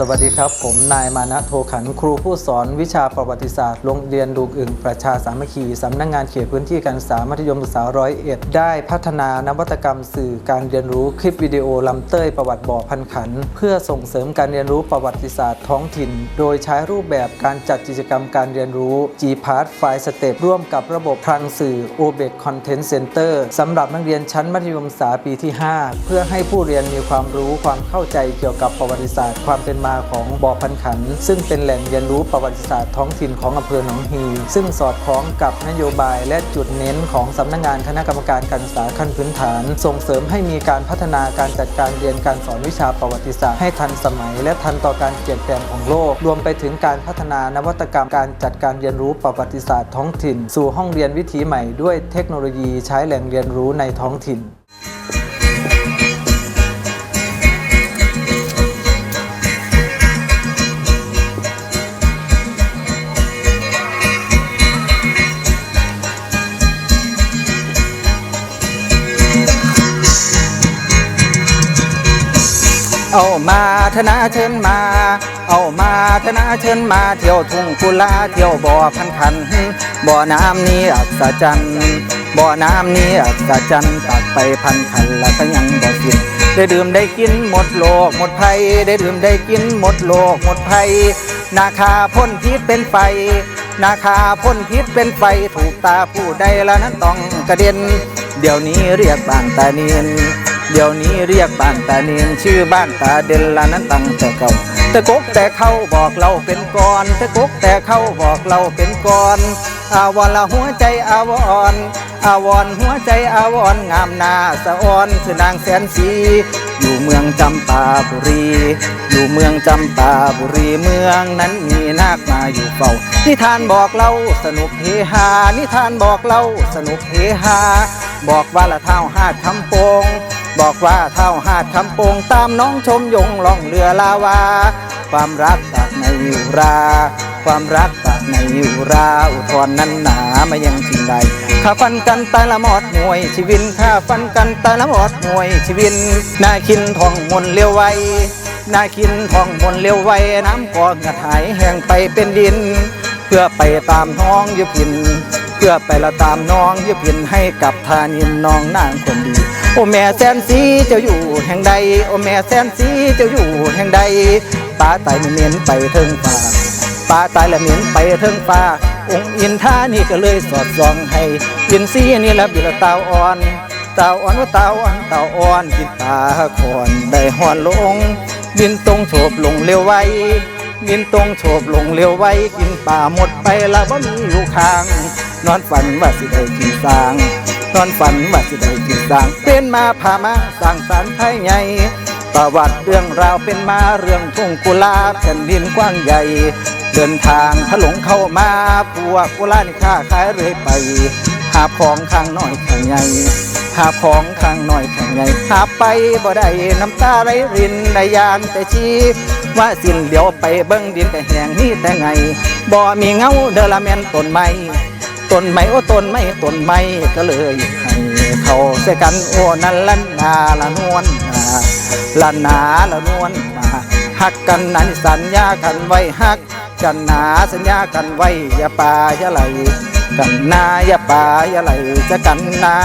สวัสดีครับ ผมนายมานะโทขันครูผู้สอนวิชาประวัติศาสตร์โรงเรียนลูกอึ่งประชาสามัคคีสำนักงานเขตพื้นที่การศึกษามัธยมศึกษาร้อยเอ็ดได้พัฒนานวัตกรรมสื่อการเรียนรู้คลิปวิดีโอลำเต้ยประวัติบ่อพันขัน เพื่อส่งเสริมการเรียนรู้ประวัติศาสตร์ท้องถิ่น โดยใช้รูปแบบการจัดกิจกรรมการเรียนรู้ g p a s ไฟล์สเต็ปร่วมกับระบบคลังสื่อ o b e c Content Center สำหรับนักเรียนชั้นมัธยมศึกษาปีที่ 5 เพื่อให้ผู้เรียนมีความรู้ความเข้าใจเกี่ยวกับประวัติศาสตร์ความเป็นมาของบ่อพันขัน ซึ่งเป็นแหล่งเรียนรู้ประวัติศาสตร์ท้องถิ่นของอำเภอหนองฮี ซึ่งสอดคล้องกับนโยบายและจุดเน้นของสำนักงานคณะกรรมการการศึกษาขั้นพื้นฐาน ส่งเสริมให้มีการพัฒนาการจัดการเรียนการสอนวิชาประวัติศาสตร์ให้ทันสมัย และทันต่อการเปลี่ยนแปลงของโลก รวมไปถึงการพัฒนานวัตกรรมการจัดการเรียนรู้ประวัติศาสตร์ท้องถิ่น สู่ห้องเรียนวิถีใหม่ด้วยเทคโนโลยีใช้แหล่งเรียนรู้ในท้องถิ่น เอามาธนาเชิญมา เอามาธนาเชิญมา เที่ยวทุ่งกุลาเที่ยวบ่อพันขัน บ่อน้ำนี้อัศจรรย์บ่อน้ำนี้อัศจรรย์ตักไปพันขันแล้วก็ยังบ่กินได้ดื่มได้กินหมดโลกหมดภัย ได้ดื่มได้กินหมดโลกหมดภัย นาคาพ่นพิษเป็นไฟ นาคาพ่นพิษเป็นไฟถูกตาผู้ใดแล้วนั้นต้องกระเด็น เดี๋ยวนี้เรียกบานตาเนียน เดี๋ยวนี้เรียกบ้านตาเนียนชื่อบ้านตาเด่นละนั้นตั้งแต่เก่าแต่กกแต่เข้าบอกเราเป็นก่อนแต่กกแต่เข้าบอกเราเป็นก่อนอาวรละหัวใจอาวรอาวรหัวใจอาวรงามนาสะออนคือนางแสนสีอยู่เมืองจำปาบุรี อยู่เมืองจำปาบุรีเมืองนั้นมีนาคมาอยู่เฝ้านิทานบอกเล่าสนุกเฮฮานิทานบอกเล่าสนุกเฮฮาบอกว่าละเท่าห้าคำโปง บอกว่าเท่าหาดคำโปงตามน้องชมยงล่องเรือลาวา ความรักจากในยุรา ความรักจากในยุรา อุทธรณ์นั้นหนามายังสิ่งใดข้าฟันกันตายละหมอดหน่วยชีวินข้าฟันกันตายละหมอดหน่วยชีวินนาคินทองมนเลี้ยวไวนาคินทองมนเลี้ยวไวน้ำก่อกระหายแห้งไปเป็นดิน พื่อไปตามน้องยุพิน เพื่อไปละตามน้องยุพินให้กับทานินน้องนางคนดี โอแม่แสนสีเจ้าอยู่แห่งใด โอแม่แสนสีเจ้าอยู่แห่งใดป้าตายเหม็นไปเทิงฟ้าป้าตายละเหม็นไปเทิงฟ้าองค์อินท่านี่ก็เลยสอดส่องให้ยินสีนี่ละบิลเตาอ่อนเตาอ่อนว่าเตาอ่อนเตาอ่อนกินตาคอนได้หอนลงบินตรงโฉบลงเร็วไว บินตรงโฉบลงเร็วไวกินป่าหมดไปละบ่มีอยู่ข้าง นอนฝันว่าสิได้กินสาง นอนฝันว่าสิได้กินสาง เป็นมาพามาสร้างสรรไทยใหญ่ประวัติเรื่องราวเป็นมาเรื่องทุ่งกุลาแผ่นดินกว้างใหญ่ เดินทางถลงเข้ามาพวกุลานี่ค้าขายเรื่อยไป หาของข้างน้อยข้างใหญ่หาของข้างน้อยข้างใหญ่หาไปบ่ได้น้ำตาไหลรินได้ยานแต่ชี ว่าสิ้นเดียวไปเบิ้งดินแต่แหงนี่แต่ไง บ่ มีเงาเดลแมนต้นไม้ต้นไม้โอ้ต้นไม้ต้นไม้ก็เลยให้เขาเสกันโอ้นั่นละนาละนวลนาละนาละนวลนาหักกันนั้นสัญญากันไว้หักกันหนาสัญญากันไว้อย่าป่าอย่าไหลกันนาอย่าป่าอย่าไหลจะกันนา